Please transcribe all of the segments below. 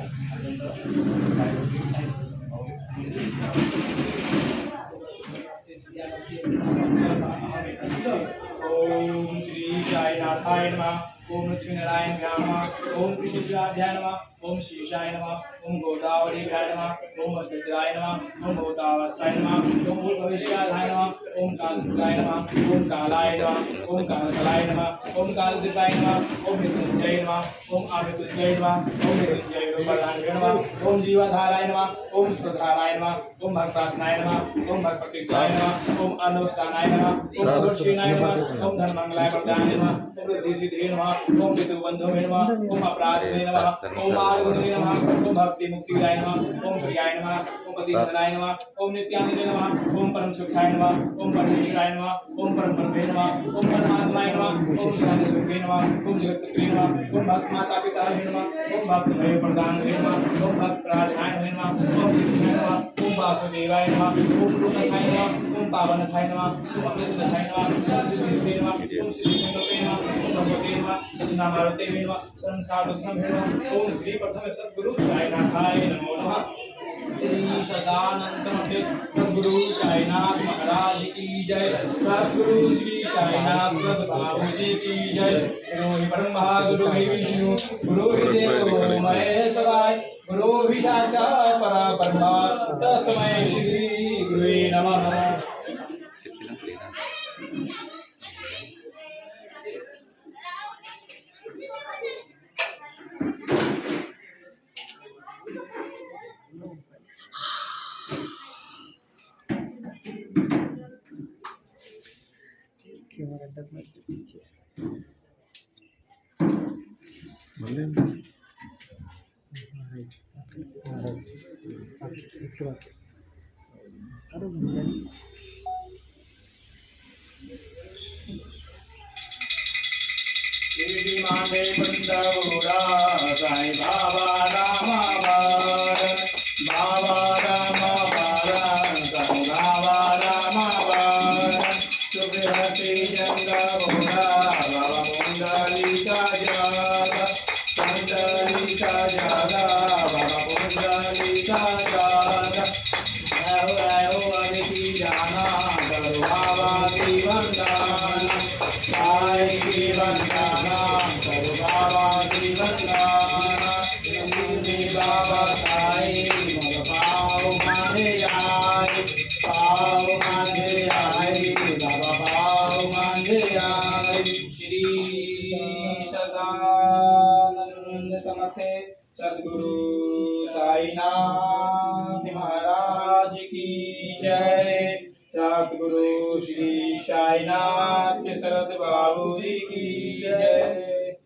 ओम श्री साईनाथाय नमः ओम लक्ष्मीनारायण नमः ओम कृष्णशिवाध्याय नम ओम शेषाय नम ओम गोदावरी नम ओम अस्मित्राय नम ओम भूतावस्थाय नमः ओम भविष्याधाय नमः ओम कालपुराय नमः ओम कालाय नमः ओम कालकलाय नमः ओम कालदीपाय नमः ओम मृत्युंजय नमः ओम अमृत्युंजय नमः ओम मृत्युंजय रूपाय नमः ओम जीवाधाराय नमः ओम स्पृधाराय नमः ओम भक्तात्माय नमः ओम भक्तिसाय नमः ओम अनुष्ठानाय नमः ओम गुरुश्रीनाय नमः ओम धर्मंगलाय वरदाय नमः ओम रिद्धि सिद्धि नमः ओम पितृबंधु नमः ओम अपराध नमः ओम आर्गुणे नमः ओम भक्ति मुक्ति नमः ओम प्रियाय नमः ओम पतिनाय नमः ओम नित्यानंद नमः ओम परम सुखाय नमः ओम परमेश्वराय नमः ओम परम परमे नमः ओम परमात्माय नमः ओम ज्ञान सुखे नमः ओम जगत प्रिय नमः ओम भक्त माता पिता नमः ओम भक्त भय प्रदान नमः ओम भक्त प्राधान प्रार्थनाय नमः ओम कृष्णाय नमः ओम वासुदेवाय नमः ओम रूपनाय नमः ओम पावनथाय नमः ओम अमृतथाय नमः ओम श्री नमः ओम श्री शंकरे दक्षिणा मारुते नमः संसार दुःखम नमः ओम श्री प्रथम सद्गुरु साईनाथाय नमो नमः। श्री सदानंद समर्थ सद्गुरु साईनाथ महाराज की जय। सद्गुरु श्री साईनाथ सदबाबू जी की जय। गुरु ही ब्रह्मा गुरु ही विष्णु गुरु ही देवो महेश्वराय। गुरु ही साक्षात् परा ब्रह्मा तस्मै श्री गुरुवे नमः। गड्ढा में अरे महादेव वृंदा साई बाबा Bye. साईनाथ शरद बाबू जी की जय।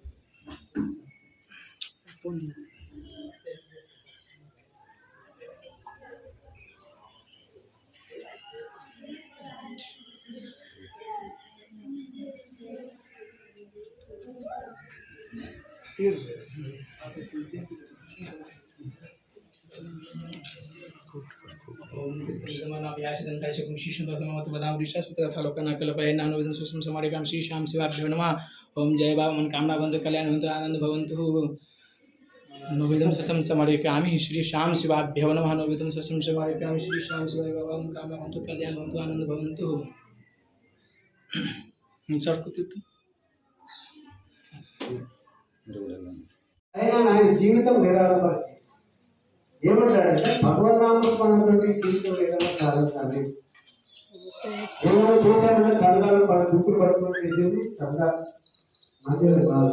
श्रीमनाभ्याशदन्ताय शकुं शिशुन्दसमवतु बदां ऋषासुत्र तथा लोकनाकल्पये नानुविधं सुषम समारेकां श्रीशां शिवाभ्यो नमः ॐ जय बाबा मनकामना ससम समर्पयामि श्रीशां शिवाभ्यो शिवाय बाबा मनकामना बन्धु कल्याण बन्धु आनन्द भवन्तु ఏమంటాడంటే భగవద్నామస్మరణతోటి జీవితం ఏదైనా సాధించాలి ఏమైనా చేశాడంటే చందాలు మన చుట్టూ పడుతుంది చేసేది చందా మందిరం కాదు.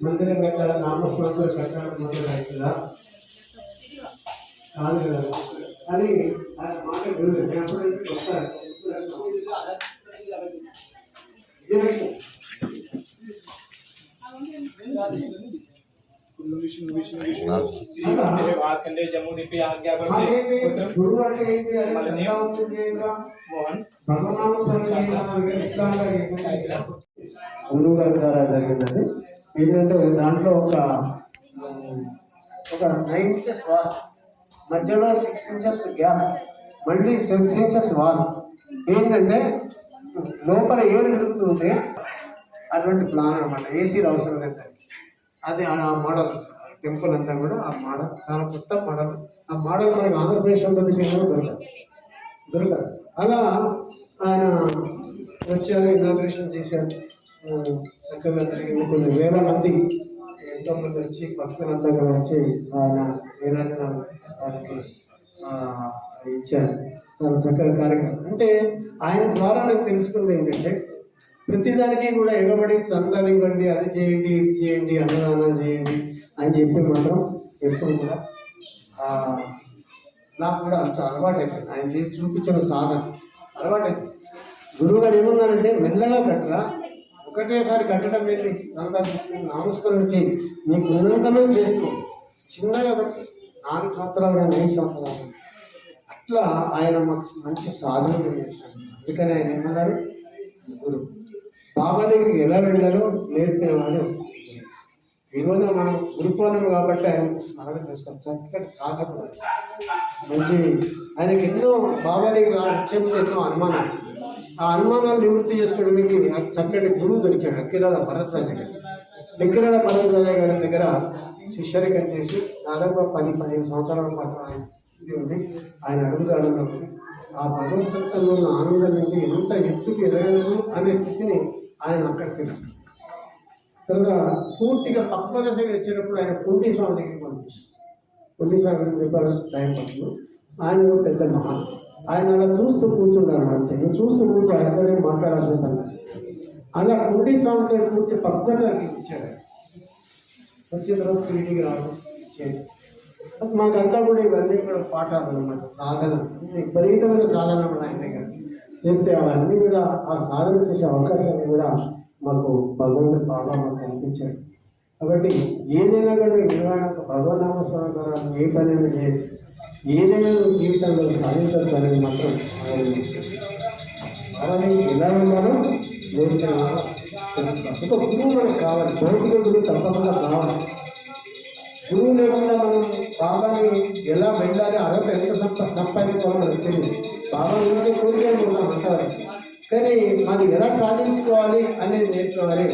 మందిరం కట్టాల నామస్మరణతో కట్టాలని మొదలవుతుందా కాదు కదా. అని ఆయన మాట వార్కండే జమ్ము డిపి ఆజ్ఞాపండి మోహన్ గురువు ఏంటంటే దాంట్లో ఒక ఒక నైన్ ఇంచెస్ వాల్ మధ్యలో సిక్స్ ఇంచెస్ గ్యాప్ మళ్ళీ సెవెన్ ఇంచెస్ వాల్ ఏంటంటే లోపల ఏడు ఉంటే అటువంటి ప్లాన్ అనమాట. ఏసీ అవసరం లేదు దానికి. అది ఆ మోడల్ టెంపుల్ అంతా కూడా ఆ మోడల్ చాలా కొత్త మోడల్ ఆ మోడల్ మనకి ఆంధ్రప్రదేశ్ ఆంధ్రప్రదేశ్లో దొరకదు. దొరకదు. అలా ఆయన వచ్చారు ఇనాగ్రేషన్ చేశారు. చక్కగా జరిగింది. కొన్ని వేల మంది ఎంతో మంది వచ్చి భక్తులంతా కూడా వచ్చి ఆయన నీరాజన వారికి ఇచ్చారు. చాలా చక్కగా కార్యక్రమం. అంటే ఆయన ద్వారా నాకు తెలుసుకుంది ఏంటంటే ప్రతిదానికి కూడా ఎగబడి సంతానం ఇవ్వండి అది చేయండి ఇది చేయండి అన్నదానం చేయండి అని చెప్పి మాత్రం ఎప్పుడు కూడా నాకు కూడా అంత అలవాటు అయిపోయింది ఆయన చేసి చూపించిన సాధన అలవాటు గురువు గారు ఏమన్నారంటే మెల్లగా కట్టరా ఒకటేసారి కట్టడం వెళ్ళి సంతానం తీసుకుని నమస్కారం చేయి. నీకు నిరంతరం చేసుకో. చిన్నగా కట్టు. నాలుగు సంవత్సరాలు కానీ ఐదు సంవత్సరాలు అట్లా ఆయన మాకు మంచి సాధన చేశారు. అందుకని ఆయన ఏమన్నారు? గురువు. బాబా దగ్గరికి ఎలా వెళ్ళాలో నేర్పినవాడు. ఈరోజు మనం గురుపౌర్ణమి కాబట్టి ఆయన స్మరణ చేసుకోవాలి. చక్కటి సాధకుడు మంచి ఆయనకి ఎన్నో బాబా దగ్గర చెప్తే ఎన్నో అనుమానాలు. ఆ అనుమానాలు నివృత్తి చేసుకోవడానికి అతి చక్కటి గురువు దొరికాడు. అక్కిరాల భరద్వాజ గారు. దగ్గర భరద్వాజ గారి దగ్గర శిష్యరికం చేసి దాదాపు పది పదిహేను సంవత్సరాల పాటు ఆయన ఇది ఉంది. ఆయన అడుగుదాడులో ఆ భగవద్గీతలో ఉన్న ఆనందం నుండి ఎంత ఎత్తుకు ఎదగలను అనే స్థితిని ఆయన అక్కడ తెలుసు. తర్వాత పూర్తిగా తప్పదశగా వచ్చేటప్పుడు ఆయన కుంటి స్వామి దగ్గరికి పంపించారు. కుంటి స్వామి గురించి టైం పడుతుంది. ఆయన పెద్ద మహా. ఆయన అలా చూస్తూ కూర్చున్నారు అంతే. చూస్తూ కూర్చో ఆయనతోనే మాట్లాడాల్సిన పని అలా కుంటి స్వామితో పూర్తి పక్వత ఇచ్చాడు వచ్చిన తర్వాత శ్రీడికి రావడం ఇచ్చేది మాకంతా కూడా ఇవన్నీ కూడా పాఠాలు అనమాట సాధన. విపరీతమైన సాధన కూడా ఆయన దగ్గర. చేస్తే అవన్నీ కూడా ఆ సాధన చేసే అవకాశాన్ని కూడా మాకు భగవంతుడు బాగా మాకు కనిపించాడు కాబట్టి ఏదైనా కానీ నిర్వహణకు భగవన్నామ స్వామి ద్వారా ఏ పనైనా చేయొచ్చు. ఏదైనా జీవితంలో సాధించవచ్చు అనేది మాత్రం అలాగే ఎలా ఉన్నారో నేర్చుకున్నారో ఒక గురువు మనకు కావాలి. భౌతిక గురువు తప్పకుండా కావాలి. గురువు లేకుండా మనం బాబాని ఎలా వెళ్ళాలి అర్హత ఎంత సంపాదించుకోవాలని తెలియదు. బాబా ఉంటే కోరికలు ఉన్నాం అంటారు కానీ అది ఎలా సాధించుకోవాలి అనేది నేర్చుకోవాలి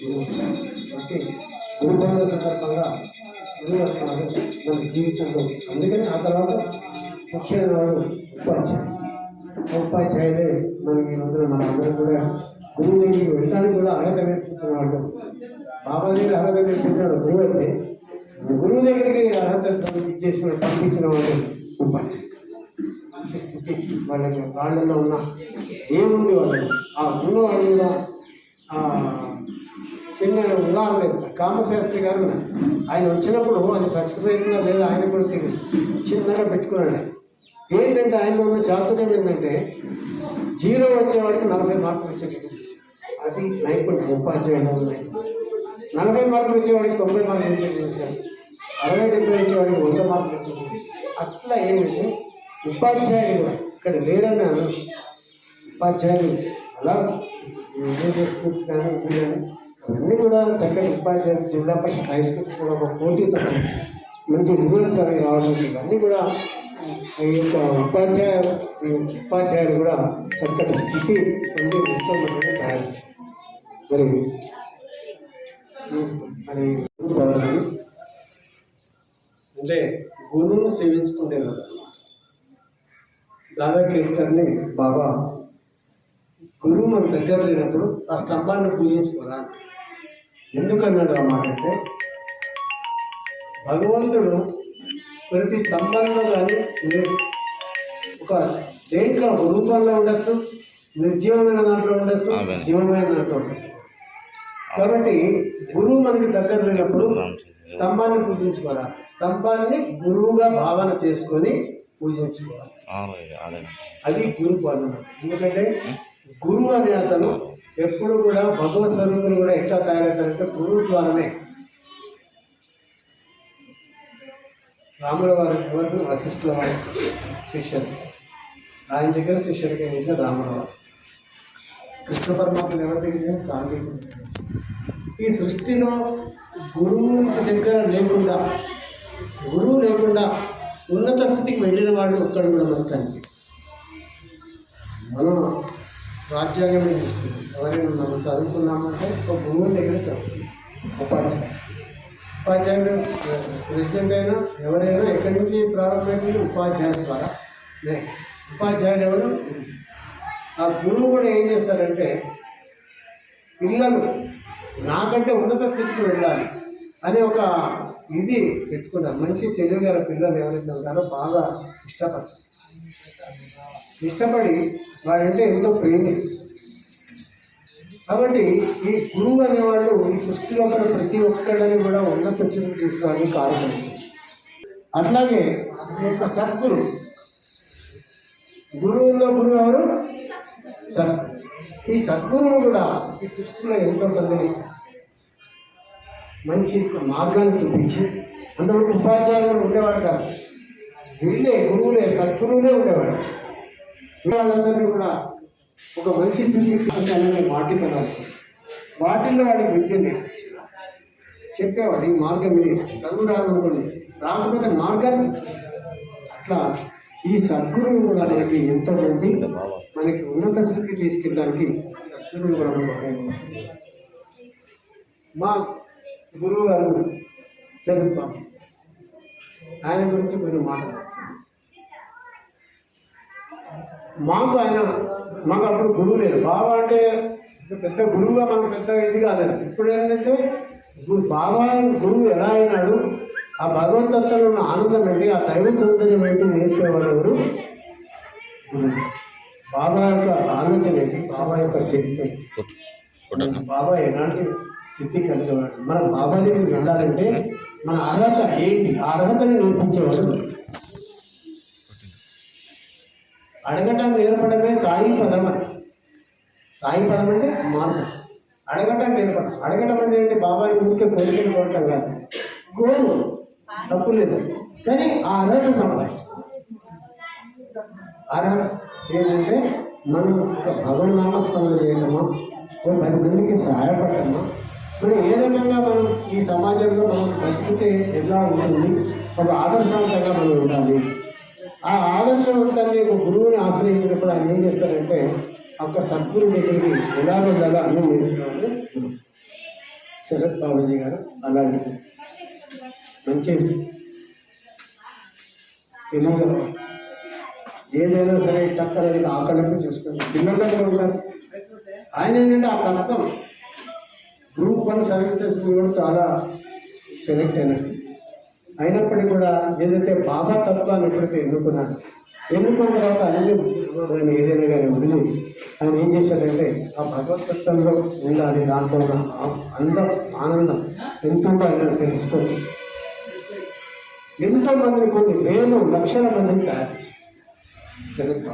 గురువు ఓకే గురు సందర్భంగా గురువు వస్తున్నారు మన జీవితంలో అందుకని ఆ తర్వాత ముఖ్యమైన వాడు ఉపాధ్యాయుడు ఉపాధ్యాయులే మనకి ఈ రోజున మన అందరం కూడా గురువు దగ్గరికి వెళ్ళడానికి కూడా అర్హత నేర్పించిన వాళ్ళు బాబా దగ్గర అర్హత నేర్పించినాడు గురువు అయితే గురువు దగ్గరికి అర్హత ఇచ్చేసిన పంపించిన వాళ్ళు ఉపాధ్యాయుడు మంచి స్థితి వాళ్ళకి వాళ్ళలో ఉన్న ఏముంది వాళ్ళు ఆ ఉన్న వాళ్ళు కూడా చిన్న ఉదాహరణ కామశాస్త్రి గారు ఆయన వచ్చినప్పుడు అది సక్సెస్ అవుతుందా లేదా ఆయన కూడా తెలియదు. చిన్నగా పెట్టుకున్నాడు ఏంటంటే ఆయనలో ఉన్న చాతుర్యం ఏంటంటే జీరో వచ్చేవాడికి నలభై మార్కులు వచ్చేటట్టు చేశాడు. అది నైపుణ్యం ఉపాధ్యాయులు నలభై మార్కులు వచ్చేవాడికి తొంభై మార్కులు వచ్చేటట్టు చేశారు అరవై డెబ్బై వచ్చేవాడికి వంద మార్కులు వచ్చేటట్టు అట్లా ఏంటంటే ఉపాధ్యాయులు ఇక్కడ లేరని ఉపాధ్యాయులు అలా యూనివర్సిటీ స్కూల్స్ కానీ ఇవి కానీ అవన్నీ కూడా చక్కటి ఉపాధ్యాయులు జిల్లా పరిషత్ హై స్కూల్స్ కూడా ఒక పోటీతో మంచి రిజల్ట్స్ అనేవి రావడం ఇవన్నీ కూడా ఈ యొక్క ఉపాధ్యాయ ఈ ఉపాధ్యాయులు కూడా చక్కటి స్థితి పొంది ఎంతో మందిని తయారు చేశారు. మరి మరి అంటే గురువును సేవించుకుంటే కదా దాదా కేట్కర్ని బాబా గురువు మన దగ్గర లేనప్పుడు ఆ స్తంభాన్ని పూజించుకోరా ఎందుకన్నాడు ఆ మాట అంటే భగవంతుడు ప్రతి స్తంభంలో కానీ ఒక దేంట్లో ఒక రూపంలో ఉండొచ్చు నిర్జీవమైన దాంట్లో ఉండొచ్చు. జీవమైన దాంట్లో ఉండొచ్చు. కాబట్టి గురువు మనకి దగ్గర లేనప్పుడు స్తంభాన్ని పూజించుకోవాలి స్తంభాన్ని గురువుగా భావన చేసుకొని పూజించుకోవాలి అది గురు పాలన ఎందుకంటే గురువు అనే అతను ఎప్పుడు కూడా భగవత్ స్వరూపులు కూడా ఎట్లా తయారవుతారంటే గురువు ద్వారానే. రాముల వారి ఎవరు? వశిష్ఠుల వారి. శిష్యులు. ఆయన దగ్గర శిష్యుడికి చేసిన రాముల వారు. కృష్ణ పరమాత్మ ఎవరి దగ్గర? సాంఘిక ఈ సృష్టిలో గురువు దగ్గర లేకుండా గురువు లేకుండా ఉన్నత స్థితికి వెళ్ళిన వాళ్ళు ఒక్కడు కూడా మనకు మనం రాజ్యాంగమే తీసుకుంటాం. ఎవరైనా మనం చదువుకున్నామంటే ఒక భూమి దగ్గర చదువుకున్నాం ఉపాధ్యాయుడు. ఉపాధ్యాయుడు ప్రెసిడెంట్ అయినా ఎవరైనా ఎక్కడి నుంచి ప్రారంభమైంది? ఉపాధ్యాయుల ద్వారా. ఉపాధ్యాయులు ఎవరు? ఆ గురువు కూడా ఏం చేస్తారంటే పిల్లలు నాకంటే ఉన్నత స్థితికి వెళ్ళాలి. అనే ఒక ఇది పెట్టుకున్నారు మంచి తెలుగు గల పిల్లలు ఎవరైతే ఉన్నారో బాగా ఇష్టపడతారు. ఇష్టపడి వాడంటే ఎంతో ప్రేమిస్తారు. కాబట్టి ఈ గురువు అనేవాళ్ళు ఈ సృష్టిలో ఉన్న ప్రతి ఒక్కరిని కూడా ఉన్నత స్థితికి తీసుకోవడానికి కారణం అట్లాగే ఈ యొక్క సద్గురు. గురువుల్లో గురువు ఎవరు? సద్గురు. ఈ సద్గురువు కూడా ఈ సృష్టిలో ఎంతో మందిని మంచి మార్గాన్ని చూపించి అంతవరకు ఉపాధ్యాయులు ఉండేవాడు కాదు. వీళ్ళే గురువులే సద్గురువులే ఉండేవాడు వాళ్ళందరినీ కూడా ఒక మంచి స్థితికి తీసుకెళ్ళాలని వాటికి రాదు వాటిల్లో వాడికి విద్య చెప్పేవాడు ఈ మార్గం ఇది. చదువు రాకపోతే మార్గాన్ని అట్లా ఈ సద్గురువు కూడా అనేది ఎంతో మంది మనకి ఉన్నత స్థితికి తీసుకెళ్ళడానికి సద్గురువు కూడా మా గురువు గారు బాబు ఆయన గురించి కొన్ని మాటలు మాకు ఆయన మాకు అప్పుడు గురువు లేడు బాబా అంటే పెద్ద గురువుగా మనకు పెద్ద ఇది కాలేదు. ఇప్పుడు ఏంటంటే బాబా గురువు ఎలా అయినాడు? ఆ భగవతత్వంలో ఉన్న ఆనందం ఏంటి? ఆ దైవ సౌందర్యం ఏంటి? ఎవరు గురువు బాబా యొక్క ఆలోచన ఏంటి? బాబా యొక్క శక్తి? బాబా ఎలాంటి స్థితి కలిగేవాడు మన బాబా దగ్గరికి వెళ్ళాలంటే మన అర్హత ఏంటి? అర్హతని నేర్పించేవాడు అడగటం నేర్పడమే సాయి పదం అని. సాయి పదం అంటే మార్గం. అడగటం నేర్పడం. అడగటం అంటే ఏంటి? బాబాని ఊరికే కోరికలు కోరటం కాదు. గోరు తప్పు లేదు. కానీ ఆ అర్హత సంపాదించు. అర్హత ఏంటంటే మనం ఒక భగవన్ నామస్మరణ చేయటమా ఒక పది మందికి సహాయపడటమా మనం ఏ రకంగా మనం ఈ సమాజంలో మనం బతికితే ఎలా ఉంటుంది? ఒక ఆదర్శవంతంగా మనం ఉండాలి. ఆ ఆదర్శవంతాన్ని ఒక గురువుని ఆశ్రయించినప్పుడు ఆయన ఏం చేస్తారంటే ఒక సద్గురు దగ్గరికి ఎలా వెళ్ళాలో అన్ని నేర్చుకోవాలి. శరత్ బాబాజీ గారు అలాంటి మంచి తెలియదు ఏదైనా సరే టక్కరని ఆకలింపు చూసుకుంటారు పిల్లలకు ఉంటారు ఆయన ఏంటంటే ఆ తత్వం గ్రూప్ వన్ సర్వీసెస్ కూడా చాలా సెలెక్ట్ అయినట్టు అయినప్పటికీ కూడా ఏదైతే బాబా తత్వాన్ని ఎప్పుడైతే ఎన్నుకున్నాడు ఎన్నుకున్న తర్వాత అన్ని ఆయన ఏదైనా కానీ వదిలి ఆయన ఏం చేశాడంటే ఆ భగవతత్వంలో ఉండాలి దాంట్లో ఉన్న ఆ- అందం ఆనందం ఎంతో ఆయన తెలుసుకొని ఎంతో మందిని కొన్ని వేలు లక్షల మందిని తయారు చేశారు. శరత్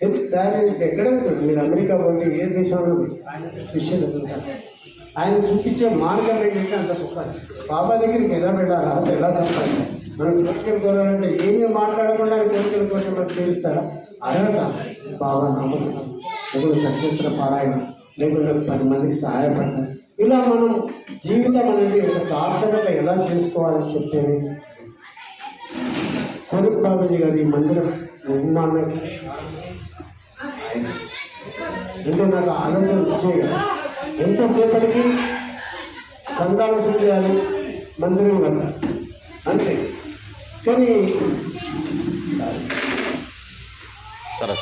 దాని ఎక్కడ మీరు అమెరికా పోతే ఏ దేశంలో ఆయన శిష్యులు ఉంటారు ఆయన చూపించే మార్గం ఏంటంటే అంత గొప్ప బాబా దగ్గరికి ఎలా వెళ్ళాలా? అది ఎలా సంపాదించాలి? మనం కోరికలు కోరాలంటే ఏమీ మాట్లాడకుండా ఆయన కోరికలు కోరిక మనకు తీరుస్తారా అర్హత బాబా నమస్కారం. లేకుంటే సత్యత్ర పారాయణ. లేకుండా పది మందికి సహాయపడతాం ఇలా మనం జీవితం అనేది ఒక సార్థకత ఎలా చేసుకోవాలని చెప్పేది? స్వరూప్ బాబాజీ గారి మందిరం నిర్మాణానికి ఇంకా నాకు ఆలోచన వచ్చే ఎంతసేపటికి సంతాన శుద్ధి చేయాలి? మందిరం వల్ల అంతే. కానీ సరే.